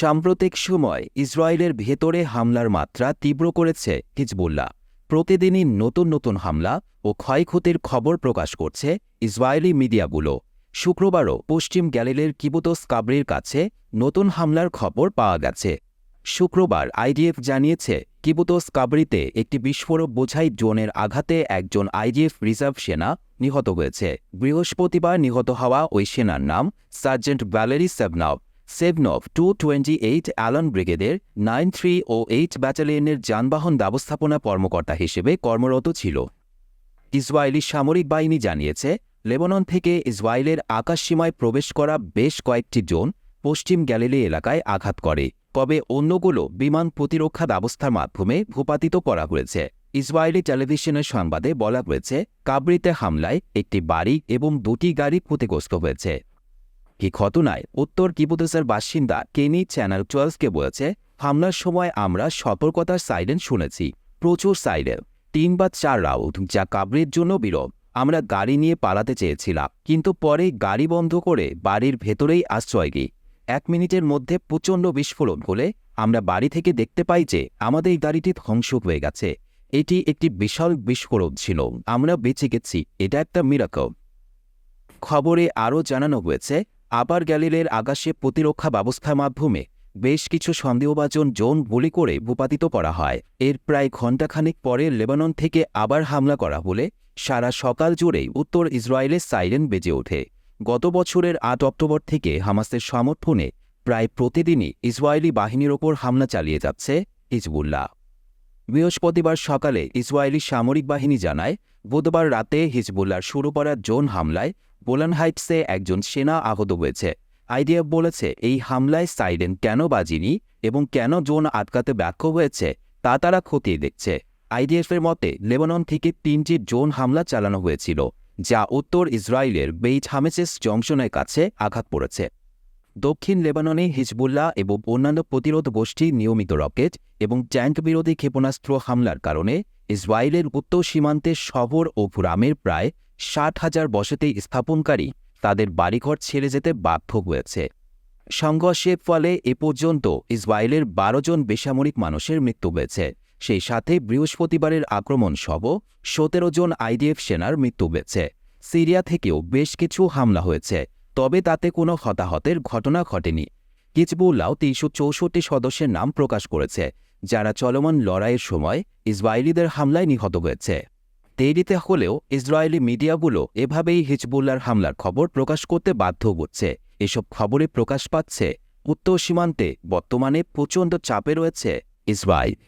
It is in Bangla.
সাম্প্রতিক সময় ইসরায়েলের ভেতরে হামলার মাত্রা তীব্র করেছে হিজবুল্লাহ। প্রতিদিনই নতুন নতুন হামলা ও ক্ষয়ক্ষতির খবর প্রকাশ করছে ইসরায়েলি মিডিয়াগুলো। শুক্রবারও পশ্চিম গ্যালিলের কিবুতস কাবরির কাছে নতুন হামলার খবর পাওয়া গেছে। শুক্রবার আইডিএফ জানিয়েছে, কিবুতস কাবরিতে একটি বিস্ফোরক বোঝাই ড্রোনের আঘাতে একজন আইডিএফ রিজার্ভ সেনা নিহত হয়েছে। বৃহস্পতিবার নিহত হওয়া ওই সেনার নাম sergeant Valery Sevnov Sevnov two twenty eight alone ব্রিগেডের নাইন থ্রি ও এইট ব্যাটালিয়নের যানবাহন ব্যবস্থাপনা কর্মকর্তা হিসেবে কর্মরত ছিল। ইসরায়েলি সামরিক বাহিনী জানিয়েছে, লেবানন থেকে ইসরায়েলের আকাশসীমায় প্রবেশ করা বেশ কয়েকটি ড্রোন পশ্চিম গ্যালিলি এলাকায় আঘাত করে, তবে অন্যগুলো বিমান প্রতিরক্ষা ব্যবস্থার মাধ্যমে ভূপাতিত করা হয়েছে। ইসরায়েলি টেলিভিশনের সংবাদে বলা হয়েছে, কাবরিতে হামলায় একটি বাড়ি এবং দুটি গাড়ি ক্ষতিগ্রস্ত হয়েছে। এই ঘটনায় উত্তর কিবুতসের বাসিন্দা কেনি চ্যানেল টুয়েলভকে বলেছে, হামলার সময় আমরা সতর্কতার সাইরেন শুনেছি, প্রচুর সাইরেন, তিন বা চার রাউন্ড, যা কাবরির জন্য বিরল। আমরা গাড়ি নিয়ে পালাতে চেয়েছিলাম, কিন্তু পরে গাড়ি বন্ধ করে বাড়ির ভেতরেই আশ্রয় গিয়ে এক মিনিটের মধ্যে প্রচণ্ড বিস্ফোরণ হলে আমরা বাড়ি থেকে দেখতে পাই যে আমাদের গাড়িটি ধ্বংস হয়ে গেছে। এটি একটি বিশাল বিস্ফোরণ ছিল, আমরা বেঁচে গেছি, এটা একটা মিরাকল খবরে আরও জানানো হয়েছে আবার গ্যালিলের আকাশে প্রতিরক্ষা ব্যবস্থার মাধ্যমে বেশ কিছু সন্দেহভাজন জোন গুলি করে ভূপাতিত করা হয়। এর প্রায় ঘণ্টাখানিক পরে লেবানন থেকে আবার হামলা করা হলে সারা সকাল জুড়েই উত্তর ইসরায়েলের সাইরেন বেজে ওঠে। গত বছরের আট অক্টোবর থেকে হামাসের সমর্থনে প্রায় প্রতিদিনই ইসরায়েলি বাহিনীর ওপর হামলা চালিয়ে যাচ্ছে হিজবুল্লাহ। বৃহস্পতিবার সকালে ইসরায়েলি সামরিক বাহিনী জানায়, বুধবার রাতে হিজবুল্লার শুরু করা জোন হামলায় বোলান হাইটসে একজন সেনা আহত হয়েছে। আইডিএফ বলেছে, এই হামলায় সাইরেন কেন বাজিনি এবং কেন জোন আটকাতে ব্যর্থ হয়েছে তা তারা খতিয়ে দেখছে। আইডিএফের মতে, লেবানন থেকে তিনটি জোন হামলা চালানো হয়েছিল, যা উত্তর ইসরায়েলের বেইট হামেসেস জংশনের কাছে আঘাত পড়েছে। দক্ষিণ লেবাননে হিজবুল্লাহ এবং অন্যান্য প্রতিরোধ গোষ্ঠী নিয়মিত রকেট এবং ট্যাঙ্ক বিরোধী ক্ষেপণাস্ত্র হামলার কারণে ইসরায়েলের উত্তর সীমান্তে শহর ও গ্রামের প্রায় ষাট হাজার বসতি স্থাপনকারী তাদের বাড়িঘর ছেড়ে যেতে বাধ্য হয়েছে। সংঘর্ষের ফলে এ পর্যন্ত ইসরায়েলের বারো জন বেসামরিক মানুষের মৃত্যু হয়েছে। সেই সাথে বৃহস্পতিবারের আক্রমণ সহ সতেরো জন আইডিএফ সেনার মৃত্যু হয়েছে। সিরিয়া থেকেও বেশ কিছু হামলা হয়েছে। তবে তাতে কোনো হতাহতের ঘটনা ঘটেনি। হিজবুল্লাহ তিনশো চৌষট্টি সদস্যের নাম প্রকাশ করেছে, যারা চলমান লড়াইয়ের সময় ইসরায়েলিদের হামলায় নিহত হয়েছে। দেরিতে হলেও ইসরায়েলি মিডিয়াগুলো এভাবেই হিজবুল্লার হামলার খবর প্রকাশ করতে বাধ্য হচ্ছে। এসব খবরে প্রকাশ পাচ্ছে, উত্তর সীমান্তে বর্তমানে প্রচণ্ড চাপে রয়েছে ইসরায়েল।